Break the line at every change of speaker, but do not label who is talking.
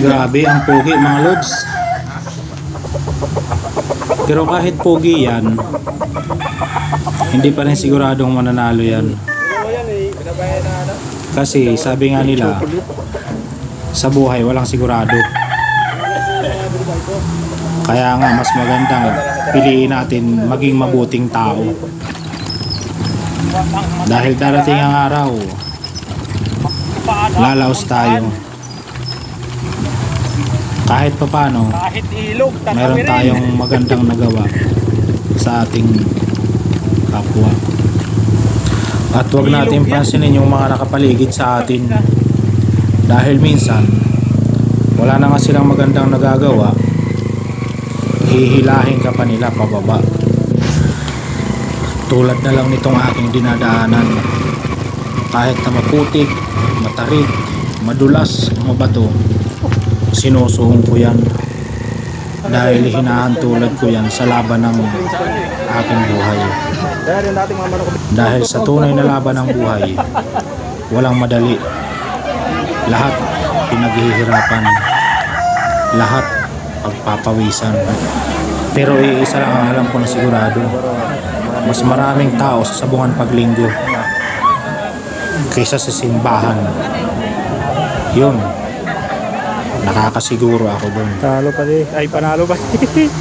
Grabe ang pogi mga lods. Pero kahit pogi yan, hindi pa rin siguradong mananalo yan. Kasi sabi nga nila, sa buhay walang sigurado. Kaya nga mas magandang piliin natin maging mabuting tao. Dahil darating ang araw, lalaos tayo. Kahit papano,
Kahit ilog,
meron tayong magandang nagawa sa ating kapwa. At huwag natin pansinin yung mga nakapaligid sa atin. Dahil minsan, wala na nga silang magandang nagagawa, hihilahin ka pa nila pababa. Tulad na lang nitong aking dinadaanan. Kahit na maputik, matarik, madulas, mabato, sinusuong ko yan. Dahil hinahantulad ko yan sa laban ng aking buhay.
Dahil
sa tunay na laban ng buhay, walang madali. Lahat pinaghihirapan. Lahat pagpapawisan. Pero iisa lang ang alam ko na sigurado. Mas maraming tao sa sabungan paglinggo kaysa sa simbahan. Yun. Nakakasiguro ako dun.
Talo pa di. Ay, panalo pa